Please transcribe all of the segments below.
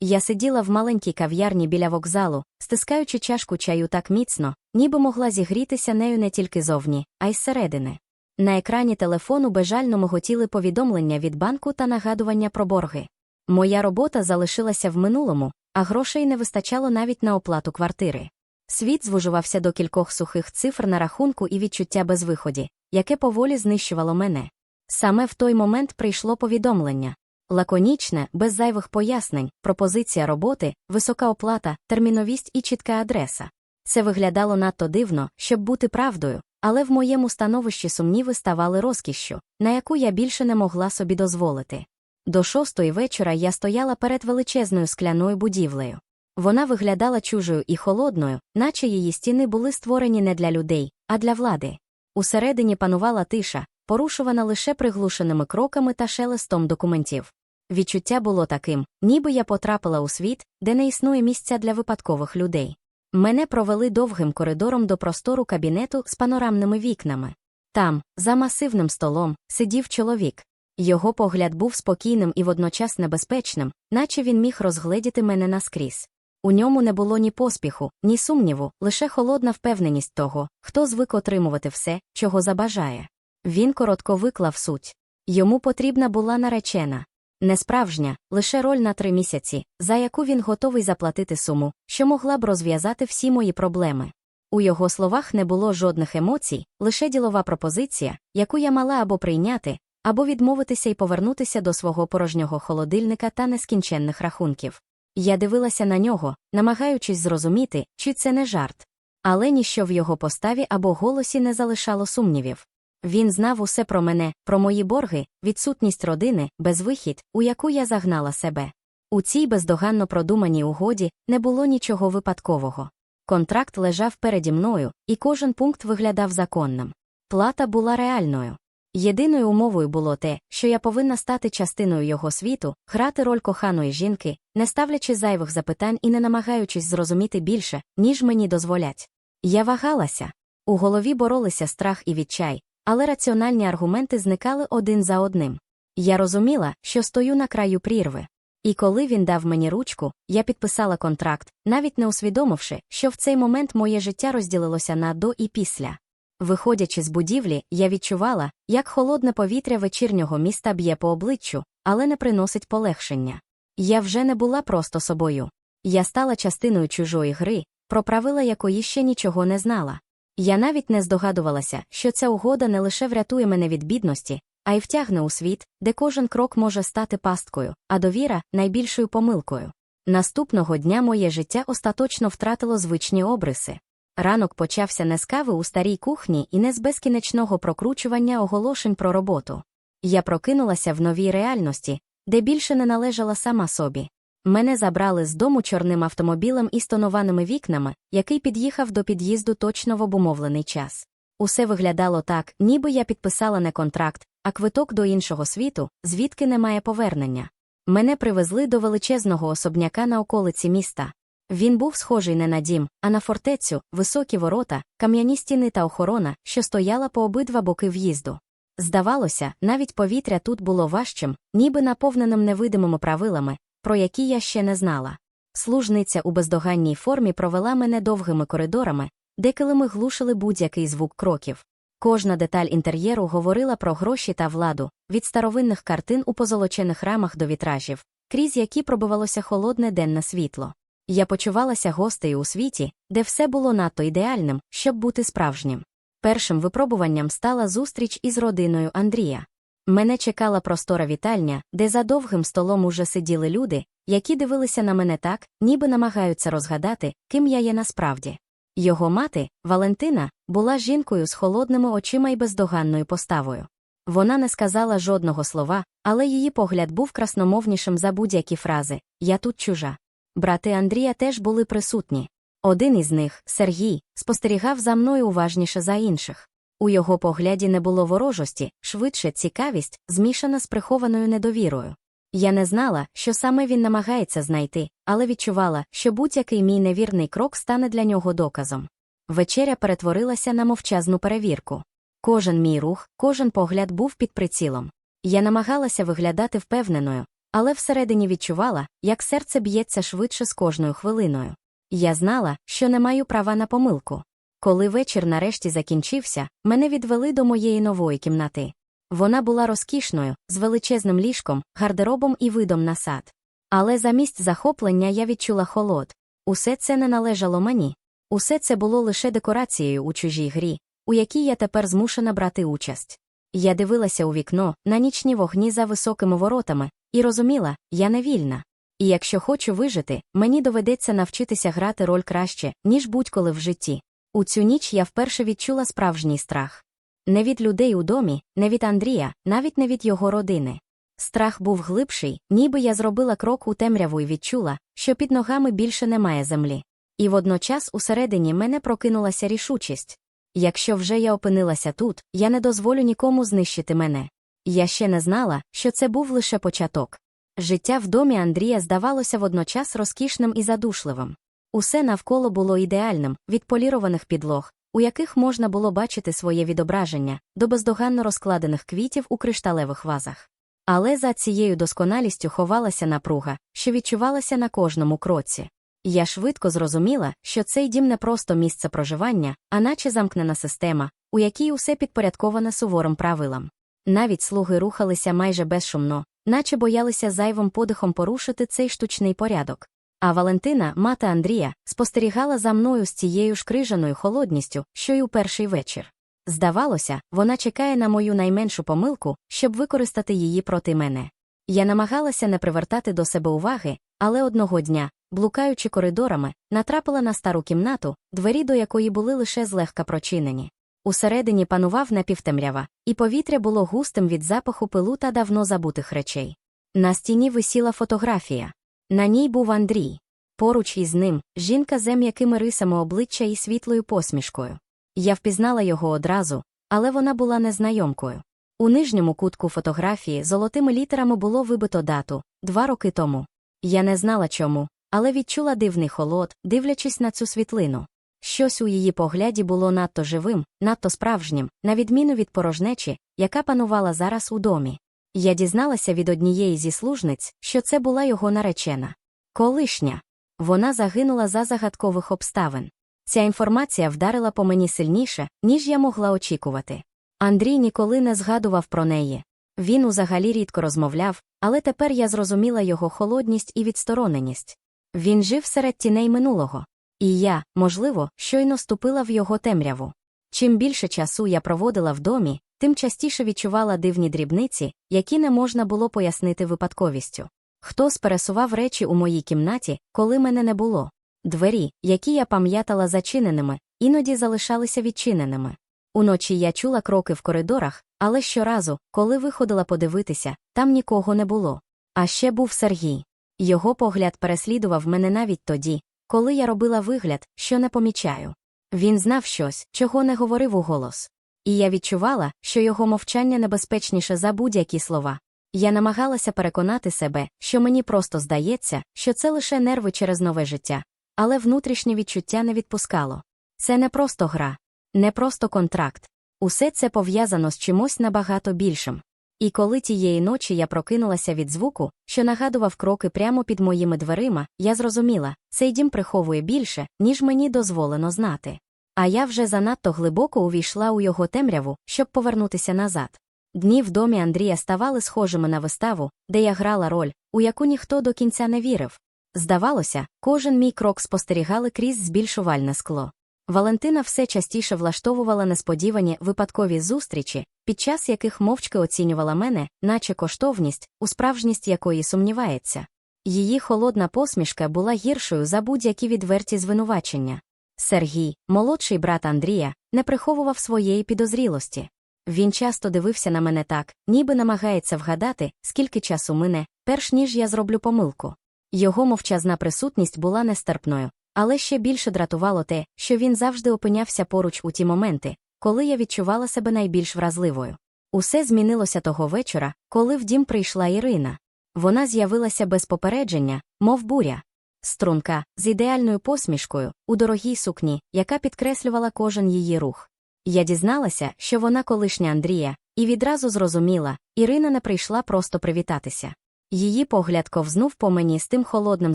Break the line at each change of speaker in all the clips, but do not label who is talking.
Я сиділа в маленькій кав'ярні біля вокзалу, стискаючи чашку чаю так міцно, ніби могла зігрітися нею не тільки зовні, а й зсередини. На екрані телефону безжально миготіли повідомлення від банку та нагадування про борги. Моя робота залишилася в минулому, а грошей не вистачало навіть на оплату квартири. Світ звужувався до кількох сухих цифр на рахунку і відчуття безвиході, яке поволі знищувало мене. Саме в той момент прийшло повідомлення. Лаконічне, без зайвих пояснень, пропозиція роботи, висока оплата, терміновість і чітка адреса. Це виглядало надто дивно, щоб бути правдою, але в моєму становищі сумніви ставали розкішшю, на яку я більше не могла собі дозволити. До шостої вечора я стояла перед величезною скляною будівлею. Вона виглядала чужою і холодною, наче її стіни були створені не для людей, а для влади. Усередині панувала тиша, порушувана лише приглушеними кроками та шелестом документів. Відчуття було таким, ніби я потрапила у світ, де не існує місця для випадкових людей. Мене провели довгим коридором до простору кабінету з панорамними вікнами. Там, за масивним столом, сидів чоловік. Його погляд був спокійним і водночас небезпечним, наче він міг розгледіти мене наскрізь. У ньому не було ні поспіху, ні сумніву, лише холодна впевненість того, хто звик отримувати все, чого забажає. Він коротко виклав суть. Йому потрібна була наречена. Не справжня, лише роль на три місяці, за яку він готовий заплатити суму, що могла б розв'язати всі мої проблеми. У його словах не було жодних емоцій, лише ділова пропозиція, яку я мала або прийняти, або відмовитися і повернутися до свого порожнього холодильника та нескінченних рахунків. Я дивилася на нього, намагаючись зрозуміти, чи це не жарт. Але ніщо в його поставі або голосі не залишало сумнівів. Він знав усе про мене, про мої борги, відсутність родини, безвихід, у яку я загнала себе. У цій бездоганно продуманій угоді не було нічого випадкового. Контракт лежав переді мною, і кожен пункт виглядав законним. Плата була реальною. Єдиною умовою було те, що я повинна стати частиною його світу, грати роль коханої жінки, не ставлячи зайвих запитань і не намагаючись зрозуміти більше, ніж мені дозволять. Я вагалася. У голові боролися страх і відчай, але раціональні аргументи зникали один за одним. Я розуміла, що стою на краю прірви. І коли він дав мені ручку, я підписала контракт, навіть не усвідомивши, що в цей момент моє життя розділилося на до і після. Виходячи з будівлі, я відчувала, як холодне повітря вечірнього міста б'є по обличчю, але не приносить полегшення. Я вже не була просто собою. Я стала частиною чужої гри, про правила якої ще нічого не знала. Я навіть не здогадувалася, що ця угода не лише врятує мене від бідності, а й втягне у світ, де кожен крок може стати пасткою, а довіра найбільшою помилкою. Наступного дня моє життя остаточно втратило звичні обриси. Ранок почався не з кави у старій кухні і не з безкінечного прокручування оголошень про роботу. Я прокинулася в новій реальності, де більше не належала сама собі. Мене забрали з дому чорним автомобілем із тонованими вікнами, який під'їхав до під'їзду точно в обумовлений час. Усе виглядало так, ніби я підписала не контракт, а квиток до іншого світу, звідки немає повернення. Мене привезли до величезного особняка на околиці міста. Він був схожий не на дім, а на фортецю, високі ворота, кам'яні стіни та охорона, що стояла по обидва боки в'їзду. Здавалося, навіть повітря тут було важчим, ніби наповненим невидимими правилами, про які я ще не знала. Служниця у бездоганній формі провела мене довгими коридорами, де килими глушили будь-який звук кроків. Кожна деталь інтер'єру говорила про гроші та владу, від старовинних картин у позолочених рамах до вітражів, крізь які пробивалося холодне денне світло. Я почувалася гостею у світі, де все було надто ідеальним, щоб бути справжнім. Першим випробуванням стала зустріч із родиною Андрія. Мене чекала простора вітальня, де за довгим столом уже сиділи люди, які дивилися на мене так, ніби намагаються розгадати, ким я є насправді. Його мати, Валентина, була жінкою з холодними очима і бездоганною поставою. Вона не сказала жодного слова, але її погляд був красномовнішим за будь-які фрази Я тут чужа. Брати Андрія теж були присутні. Один із них, Сергій, спостерігав за мною уважніше за інших. У його погляді не було ворожості, швидше цікавість, змішана з прихованою недовірою. Я не знала, що саме він намагається знайти, але відчувала, що будь-який мій невірний крок стане для нього доказом. Вечеря перетворилася на мовчазну перевірку. Кожен мій рух, кожен погляд був під прицілом. Я намагалася виглядати впевненою, але всередині відчувала, як серце б'ється швидше з кожною хвилиною. Я знала, що не маю права на помилку. Коли вечір нарешті закінчився, мене відвели до моєї нової кімнати. Вона була розкішною, з величезним ліжком, гардеробом і видом на сад. Але замість захоплення я відчула холод. Усе це не належало мені. Усе це було лише декорацією у чужій грі, у якій я тепер змушена брати участь. Я дивилася у вікно на нічні вогні за високими воротами і розуміла, я не вільна. І якщо хочу вижити, мені доведеться навчитися грати роль краще, ніж будь-коли в житті. У цю ніч я вперше відчула справжній страх. Не від людей у домі, не від Андрія, навіть не від його родини. Страх був глибший, ніби я зробила крок у темряву і відчула, що під ногами більше немає землі. І водночас усередині мене прокинулася рішучість. Якщо вже я опинилася тут, я не дозволю нікому знищити мене. Я ще не знала, що це був лише початок. Життя в домі Андрія здавалося водночас розкішним і задушливим. Усе навколо було ідеальним, від полірованих підлог, у яких можна було бачити своє відображення, до бездоганно розкладених квітів у кришталевих вазах. Але за цією досконалістю ховалася напруга, що відчувалася на кожному кроці. Я швидко зрозуміла, що цей дім не просто місце проживання, а наче замкнена система, у якій усе підпорядковане суворим правилам. Навіть слуги рухалися майже безшумно, наче боялися зайвим подихом порушити цей штучний порядок. А Валентина, мати Андрія, спостерігала за мною з цією ж крижаною холодністю, що й у перший вечір. Здавалося, вона чекає на мою найменшу помилку, щоб використати її проти мене. Я намагалася не привертати до себе уваги, але одного дня, блукаючи коридорами, натрапила на стару кімнату, двері до якої були лише злегка прочинені. Усередині панував напівтемрява, і повітря було густим від запаху пилу та давно забутих речей. На стіні висіла фотографія. На ній був Андрій. Поруч із ним жінка з м'якими рисами обличчя і світлою посмішкою. Я впізнала його одразу, але вона була незнайомкою. У нижньому кутку фотографії золотими літерами було вибито дату два роки тому. Я не знала чому, але відчула дивний холод, дивлячись на цю світлину. Щось у її погляді було надто живим, надто справжнім, на відміну від порожнечі, яка панувала зараз у домі. Я дізналася від однієї зі служниць, що це була його наречена. Колишня. Вона загинула за загадкових обставин. Ця інформація вдарила по мені сильніше, ніж я могла очікувати. Андрій ніколи не згадував про неї. Він узагалі рідко розмовляв, але тепер я зрозуміла його холодність і відстороненість. Він жив серед тіней минулого. І я, можливо, щойно ступила в його темряву. Чим більше часу я проводила в домі, тим частіше відчувала дивні дрібниці, які не можна було пояснити випадковістю. Хтось пересував речі у моїй кімнаті, коли мене не було. Двері, які я пам'ятала зачиненими, іноді залишалися відчиненими. Уночі я чула кроки в коридорах, але щоразу, коли виходила подивитися, там нікого не було. А ще був Сергій. Його погляд переслідував мене навіть тоді, коли я робила вигляд, що не помічаю. Він знав щось, чого не говорив у голос. І я відчувала, що його мовчання небезпечніше за будь-які слова. Я намагалася переконати себе, що мені просто здається, що це лише нерви через нове життя, але внутрішнє відчуття не відпускало. Це не просто гра, не просто контракт. Усе це пов'язано з чимось набагато більшим. І коли тієї ночі я прокинулася від звуку, що нагадував кроки прямо під моїми дверима, я зрозуміла, цей дім приховує більше, ніж мені дозволено знати. А я вже занадто глибоко увійшла у його темряву, щоб повернутися назад. Дні в домі Андрія ставали схожими на виставу, де я грала роль, у яку ніхто до кінця не вірив. Здавалося, кожен мій крок спостерігали крізь збільшувальне скло. Валентина все частіше влаштовувала несподівані випадкові зустрічі, під час яких мовчки оцінювала мене, наче коштовність, у справжність якої сумнівається. Її холодна посмішка була гіршою за будь-які відверті звинувачення. Сергій, молодший брат Андрія, не приховував своєї підозрілості. Він часто дивився на мене так, ніби намагається вгадати, скільки часу мине, перш ніж я зроблю помилку. Його мовчазна присутність була нестерпною, але ще більше дратувало те, що він завжди опинявся поруч у ті моменти, коли я відчувала себе найбільш вразливою. Усе змінилося того вечора, коли в дім прийшла Ірина. Вона з'явилася без попередження, мов буря. Струнка, з ідеальною посмішкою, у дорогій сукні, яка підкреслювала кожен її рух. Я дізналася, що вона колишня Андрія, і відразу зрозуміла, Ірина не прийшла просто привітатися. Її погляд ковзнув по мені з тим холодним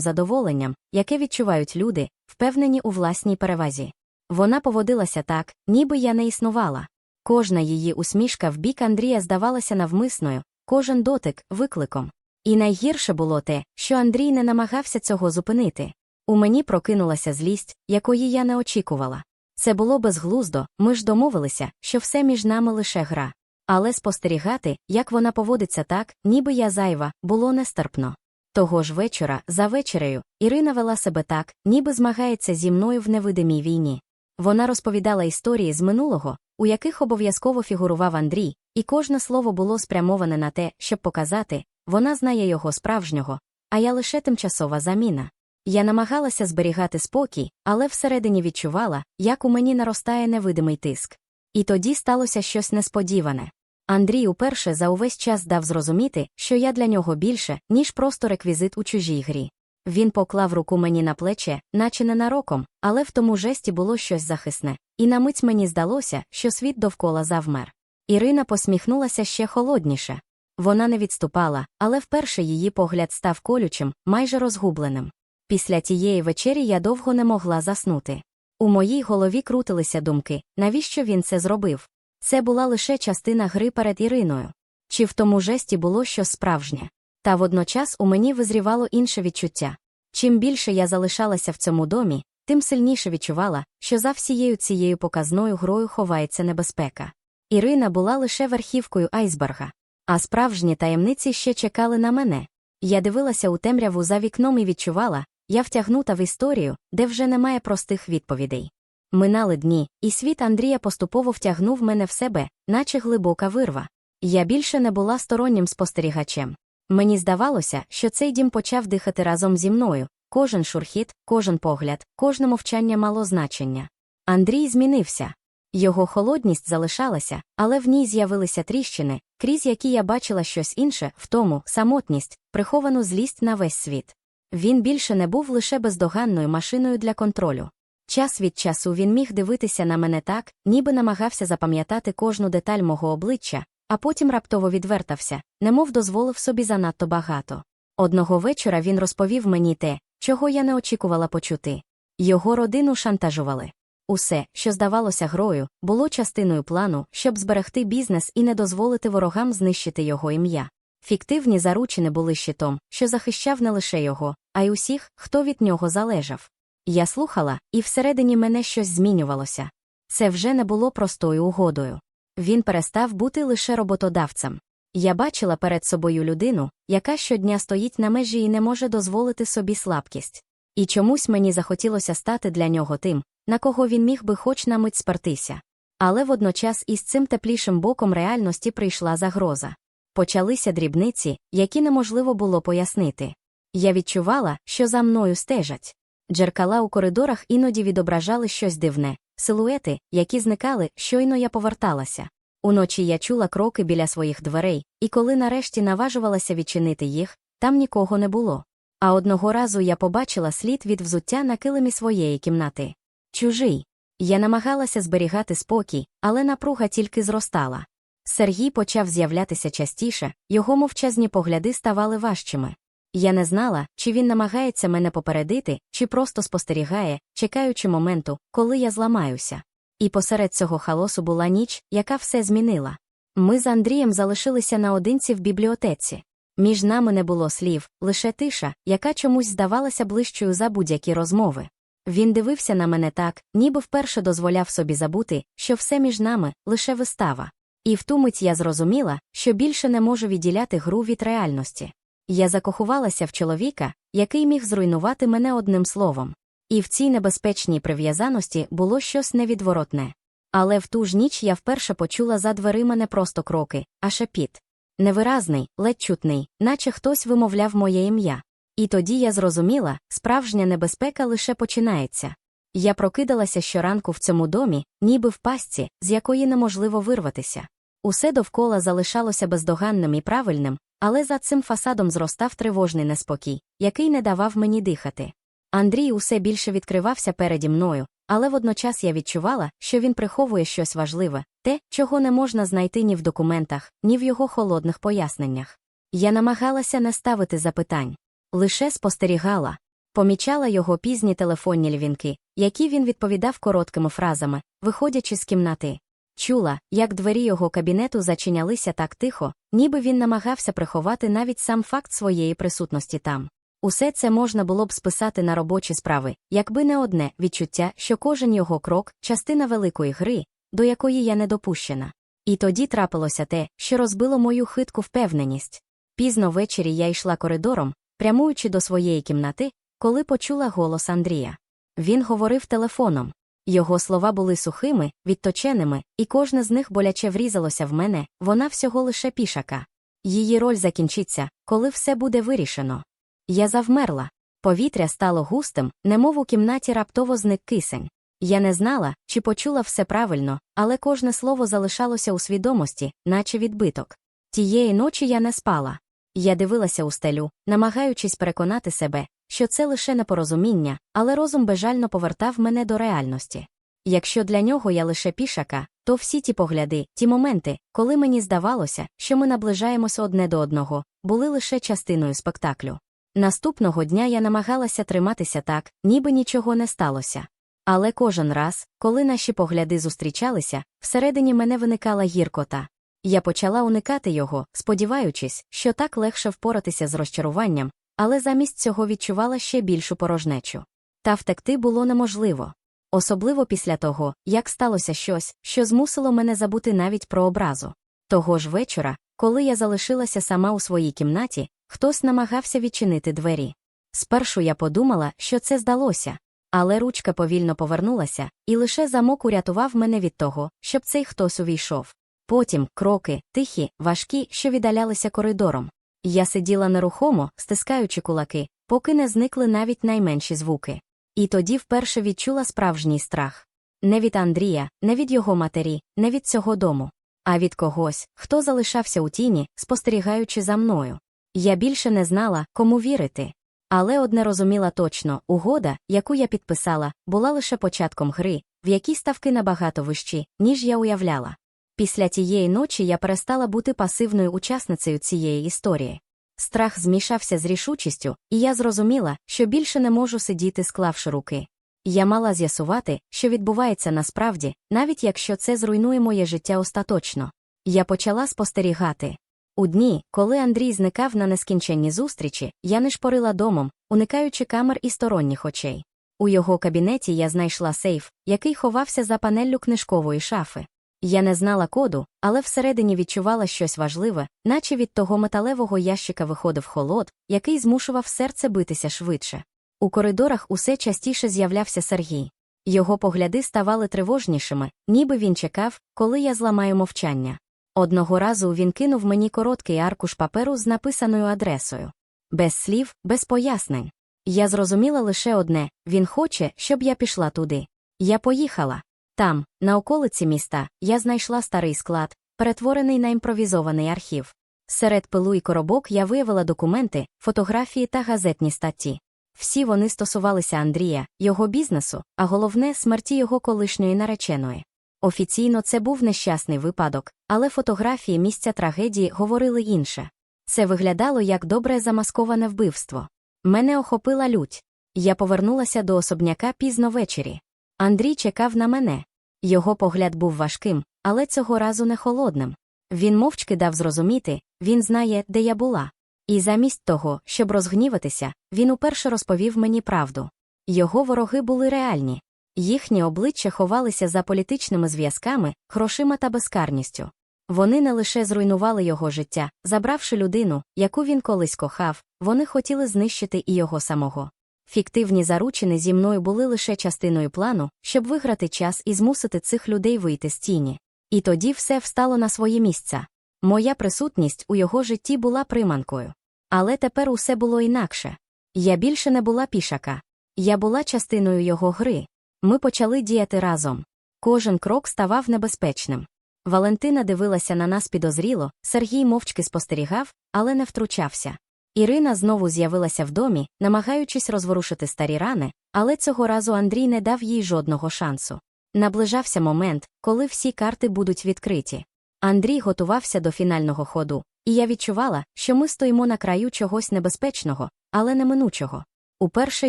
задоволенням, яке відчувають люди, впевнені у власній перевазі. Вона поводилася так, ніби я не існувала. Кожна її усмішка в бік Андрія здавалася навмисною, кожен дотик викликом. І найгірше було те, що Андрій не намагався цього зупинити. У мені прокинулася злість, якої я не очікувала. Це було безглуздо, ми ж домовилися, що все між нами лише гра. Але спостерігати, як вона поводиться так, ніби я зайва, було нестерпно. Того ж вечора, за вечерею, Ірина вела себе так, ніби змагається зі мною в невидимій війні. Вона розповідала історії з минулого, у яких обов'язково фігурував Андрій, і кожне слово було спрямоване на те, щоб показати вона знає його справжнього, а я лише тимчасова заміна. Я намагалася зберігати спокій, але всередині відчувала, як у мені наростає невидимий тиск. І тоді сталося щось несподіване. Андрій уперше за увесь час дав зрозуміти, що я для нього більше, ніж просто реквізит у чужій грі. Він поклав руку мені на плече, наче ненароком, але в тому жесті було щось захисне, і на мить мені здалося, що світ довкола завмер. Ірина посміхнулася ще холодніше. Вона не відступала, але вперше її погляд став колючим, майже розгубленим. Після тієї вечері я довго не могла заснути. У моїй голові крутилися думки, навіщо він це зробив. Це була лише частина гри перед Іриною. Чи в тому жесті було щось справжнє? Та водночас у мені визрівало інше відчуття. Чим більше я залишалася в цьому домі, тим сильніше відчувала, що за всією цією показною грою ховається небезпека. Ірина була лише верхівкою айсберга, а справжні таємниці ще чекали на мене. Я дивилася у темряву за вікном і відчувала, я втягнута в історію, де вже немає простих відповідей. Минали дні, і світ Андрія поступово втягнув мене в себе, наче глибока вирва. Я більше не була стороннім спостерігачем. Мені здавалося, що цей дім почав дихати разом зі мною, кожен шурхіт, кожен погляд, кожне мовчання мало значення. Андрій змінився. Його холодність залишалася, але в ній з'явилися тріщини, крізь які я бачила щось інше, в тому самотність, приховану злість на весь світ. Він більше не був лише бездоганною машиною для контролю. Час від часу він міг дивитися на мене так, ніби намагався запам'ятати кожну деталь мого обличчя, а потім раптово відвертався, немов дозволив собі занадто багато. Одного вечора він розповів мені те, чого я не очікувала почути. Його родину шантажували. Усе, що здавалося грою, було частиною плану, щоб зберегти бізнес і не дозволити ворогам знищити його ім'я. Фіктивні заручини були щитом, що захищав не лише його, а й усіх, хто від нього залежав. Я слухала, і всередині мене щось змінювалося. Це вже не було простою угодою. Він перестав бути лише роботодавцем. Я бачила перед собою людину, яка щодня стоїть на межі і не може дозволити собі слабкість. І чомусь мені захотілося стати для нього тим, на кого він міг би хоч на мить спертися. Але водночас із цим теплішим боком реальності прийшла загроза. Почалися дрібниці, які неможливо було пояснити. Я відчувала, що за мною стежать. Джеркала у коридорах іноді відображали щось дивне, силуети, які зникали, щойно я поверталася. Уночі я чула кроки біля своїх дверей, і коли нарешті наважувалася відчинити їх, там нікого не було. А одного разу я побачила слід від взуття на килимі своєї кімнати. Чужий. Я намагалася зберігати спокій, але напруга тільки зростала. Сергій почав з'являтися частіше, його мовчазні погляди ставали важчими. Я не знала, чи він намагається мене попередити, чи просто спостерігає, чекаючи моменту, коли я зламаюся. І посеред цього халосу була ніч, яка все змінила. Ми з Андрієм залишилися наодинці в бібліотеці. Між нами не було слів, лише тиша, яка чомусь здавалася ближчою за будь-які розмови. Він дивився на мене так, ніби вперше дозволяв собі забути, що все між нами лише вистава. І в ту мить я зрозуміла, що більше не можу відділяти гру від реальності. Я закохувалася в чоловіка, який міг зруйнувати мене одним словом. І в цій небезпечній прив'язаності було щось невідворотне. Але в ту ж ніч я вперше почула за дверима не просто кроки, а шепіт. Невиразний, ледь чутний, наче хтось вимовляв моє ім'я. І тоді я зрозуміла, справжня небезпека лише починається. Я прокидалася щоранку в цьому домі, ніби в пастці, з якої неможливо вирватися. Усе довкола залишалося бездоганним і правильним, але за цим фасадом зростав тривожний неспокій, який не давав мені дихати. Андрій усе більше відкривався переді мною, але водночас я відчувала, що він приховує щось важливе, те, чого не можна знайти ні в документах, ні в його холодних поясненнях. Я намагалася не ставити запитань, лише спостерігала, помічала його пізні телефонні львінки, які він відповідав короткими фразами, виходячи з кімнати. Чула, як двері його кабінету зачинялися так тихо, ніби він намагався приховати навіть сам факт своєї присутності там. Усе це можна було б списати на робочі справи, якби не одне відчуття, що кожен його крок частина великої гри, до якої я не допущена. І тоді трапилося те, що розбило мою хитку впевненість. Пізно ввечері я йшла коридором, прямуючи до своєї кімнати, коли почула голос Андрія. Він говорив телефоном. Його слова були сухими, відточеними, і кожне з них боляче врізалося в мене, вона всього лише пішака. Її роль закінчиться, коли все буде вирішено. Я завмерла. Повітря стало густим, немов у кімнаті раптово зник кисень. Я не знала, чи почула все правильно, але кожне слово залишалося у свідомості, наче відбиток. Тієї ночі я не спала. Я дивилася у стелю, намагаючись переконати себе, що це лише непорозуміння, але розум безжально повертав мене до реальності. Якщо для нього я лише пішака, то всі ті погляди, ті моменти, коли мені здавалося, що ми наближаємося одне до одного, були лише частиною спектаклю. Наступного дня я намагалася триматися так, ніби нічого не сталося. Але кожен раз, коли наші погляди зустрічалися, всередині мене виникала гіркота. Я почала уникати його, сподіваючись, що так легше впоратися з розчаруванням, але замість цього відчувала ще більшу порожнечу. Та втекти було неможливо. Особливо після того, як сталося щось, що змусило мене забути навіть про образу. Того ж вечора, коли я залишилася сама у своїй кімнаті, хтось намагався відчинити двері. Спершу я подумала, що це здалося, але ручка повільно повернулася, і лише замок урятував мене від того, щоб цей хтось увійшов. Потім кроки, тихі, важкі, що віддалялися коридором. Я сиділа нерухомо, стискаючи кулаки, поки не зникли навіть найменші звуки. І тоді вперше відчула справжній страх. Не від Андрія, не від його матері, не від цього дому, а від когось, хто залишався у тіні, спостерігаючи за мною. Я більше не знала, кому вірити. Але одне розуміла точно угода, яку я підписала, була лише початком гри, в якій ставки набагато вищі, ніж я уявляла. Після тієї ночі я перестала бути пасивною учасницею цієї історії. Страх змішався з рішучістю, і я зрозуміла, що більше не можу сидіти, склавши руки. Я мала з'ясувати, що відбувається насправді, навіть якщо це зруйнує моє життя остаточно. Я почала спостерігати. У дні, коли Андрій зникав на нескінченні зустрічі, я не шпорила домом, уникаючи камер і сторонніх очей. У його кабінеті я знайшла сейф, який ховався за панеллю книжкової шафи. Я не знала коду, але всередині відчувала щось важливе, наче від того металевого ящика виходив холод, який змушував серце битися швидше. У коридорах усе частіше з'являвся Сергій. Його погляди ставали тривожнішими, ніби він чекав, коли я зламаю мовчання. Одного разу він кинув мені короткий аркуш паперу з написаною адресою. Без слів, без пояснень. Я зрозуміла лише одне він хоче, щоб я пішла туди. Я поїхала. Там, на околиці міста, я знайшла старий склад, перетворений на імпровізований архів. Серед пилу і коробок я виявила документи, фотографії та газетні статті. Всі вони стосувалися Андрія, його бізнесу, а головне смерті його колишньої нареченої. Офіційно це був нещасний випадок, але фотографії місця трагедії говорили інше. Це виглядало як добре замасковане вбивство. Мене охопила лють. Я повернулася до особняка пізно ввечері. Андрій чекав на мене. Його погляд був важким, але цього разу не холодним. Він мовчки дав зрозуміти, він знає, де я була. І замість того, щоб розгніватися, він уперше розповів мені правду. Його вороги були реальні. Їхні обличчя ховалися за політичними зв'язками, грошима та безкарністю. Вони не лише зруйнували його життя, забравши людину, яку він колись кохав, вони хотіли знищити і його самого. Фіктивні заручини зі мною були лише частиною плану, щоб виграти час і змусити цих людей вийти з тіні. І тоді все встало на свої місця. Моя присутність у його житті була приманкою. Але тепер усе було інакше. Я більше не була пішака. Я була частиною його гри. Ми почали діяти разом. Кожен крок ставав небезпечним. Валентина дивилася на нас підозріло, Сергій мовчки спостерігав, але не втручався. Ірина знову з'явилася в домі, намагаючись розворушити старі рани, але цього разу Андрій не дав їй жодного шансу. Наближався момент, коли всі карти будуть відкриті. Андрій готувався до фінального ходу, і я відчувала, що ми стоїмо на краю чогось небезпечного, але неминучого. Уперше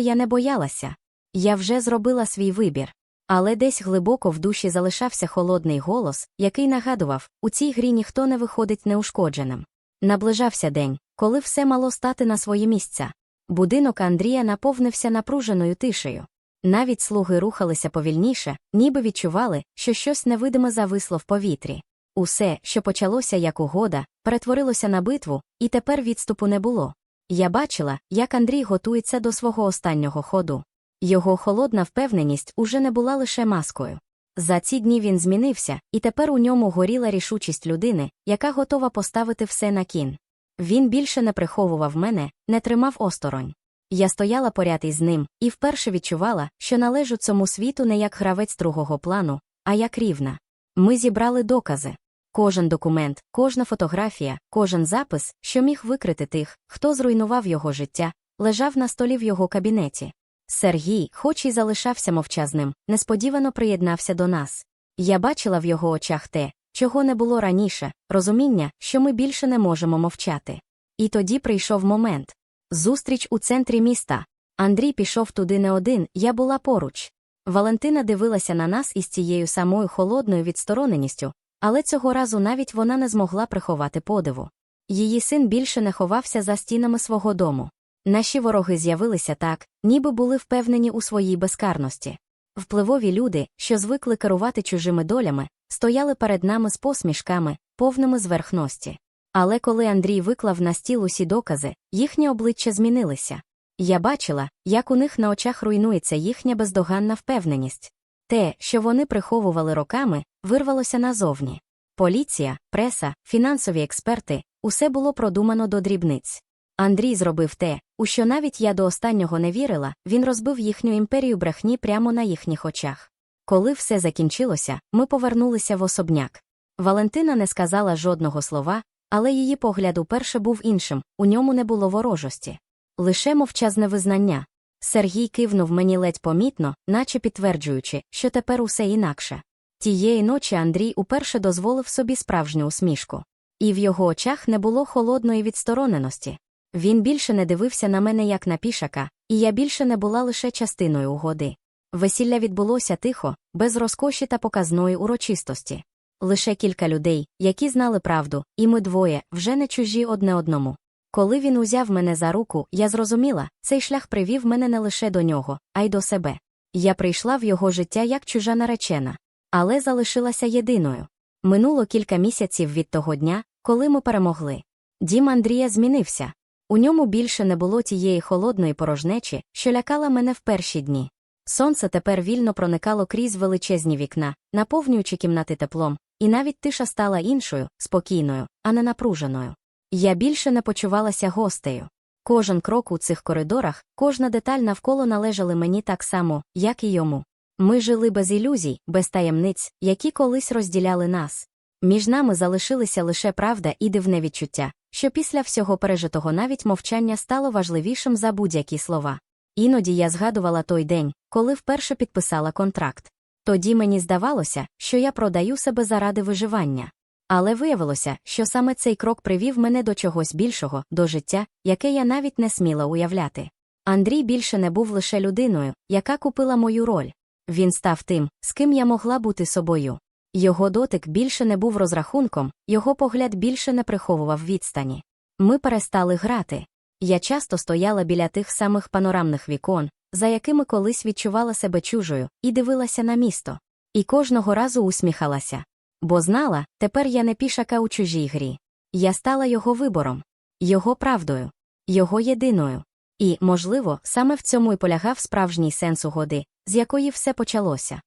я не боялася. Я вже зробила свій вибір. Але десь глибоко в душі залишався холодний голос, який нагадував, у цій грі ніхто не виходить неушкодженим. Наближався день, коли все мало стати на свої місця. Будинок Андрія наповнився напруженою тишею. Навіть слуги рухалися повільніше, ніби відчували, що щось невидиме зависло в повітрі. Усе, що почалося як угода, перетворилося на битву, і тепер відступу не було. Я бачила, як Андрій готується до свого останнього ходу. Його холодна впевненість уже не була лише маскою. За ці дні він змінився, і тепер у ньому горіла рішучість людини, яка готова поставити все на кін. Він більше не приховував мене, не тримав осторонь. Я стояла поряд із ним і вперше відчувала, що належу цьому світу не як гравець другого плану, а як рівна. Ми зібрали докази. Кожен документ, кожна фотографія, кожен запис, що міг викрити тих, хто зруйнував його життя, лежав на столі в його кабінеті. Сергій, хоч і залишався мовчазним, несподівано приєднався до нас. Я бачила в його очах те, чого не було раніше, розуміння, що ми більше не можемо мовчати. І тоді прийшов момент. Зустріч у центрі міста. Андрій пішов туди не один, я була поруч. Валентина дивилася на нас із цією самою холодною відстороненістю, але цього разу навіть вона не змогла приховати подиву. Її син більше не ховався за стінами свого дому. Наші вороги з'явилися так, ніби були впевнені у своїй безкарності. Впливові люди, що звикли керувати чужими долями, стояли перед нами з посмішками, повними зверхності. Але коли Андрій виклав на стіл усі докази, їхні обличчя змінилися. Я бачила, як у них на очах руйнується їхня бездоганна впевненість. Те, що вони приховували роками, вирвалося назовні. Поліція, преса, фінансові експерти усе було продумано до дрібниць. Андрій зробив те, у що навіть я до останнього не вірила, він розбив їхню імперію брехні прямо на їхніх очах. Коли все закінчилося, ми повернулися в особняк. Валентина не сказала жодного слова, але її погляд уперше був іншим, у ньому не було ворожості. Лише мовчазне визнання. Сергій кивнув мені ледь помітно, наче підтверджуючи, що тепер усе інакше. Тієї ночі Андрій уперше дозволив собі справжню усмішку. І в його очах не було холодної відстороненості. Він більше не дивився на мене як на пішака, і я більше не була лише частиною угоди. Весілля відбулося тихо, без розкоші та показної урочистості. Лише кілька людей, які знали правду, і ми двоє, вже не чужі одне одному. Коли він узяв мене за руку, я зрозуміла, цей шлях привів мене не лише до нього, а й до себе. Я прийшла в його життя як чужа наречена, але залишилася єдиною. Минуло кілька місяців від того дня, коли ми перемогли. Дім Андрія змінився. У ньому більше не було тієї холодної порожнечі, що лякала мене в перші дні. Сонце тепер вільно проникало крізь величезні вікна, наповнюючи кімнати теплом, і навіть тиша стала іншою, спокійною, а не напруженою. Я більше не почувалася гостею. Кожен крок у цих коридорах, кожна деталь навколо належали мені так само, як і йому. Ми жили без ілюзій, без таємниць, які колись розділяли нас. Між нами залишилися лише правда і дивне відчуття, що після всього пережитого навіть мовчання стало важливішим за будь-які слова. Іноді я згадувала той день, коли вперше підписала контракт. Тоді мені здавалося, що я продаю себе заради виживання. Але виявилося, що саме цей крок привів мене до чогось більшого, до життя, яке я навіть не сміла уявляти. Андрій більше не був лише людиною, яка купила мою роль. Він став тим, з ким я могла бути собою. Його дотик більше не був розрахунком, його погляд більше не приховував відстані. Ми перестали грати. Я часто стояла біля тих самих панорамних вікон, за якими колись відчувала себе чужою, і дивилася на місто. І кожного разу усміхалася. Бо знала, тепер я не пішака у чужій грі. Я стала його вибором, його правдою, його єдиною. І, можливо, саме в цьому й полягав справжній сенс угоди, з якої все почалося.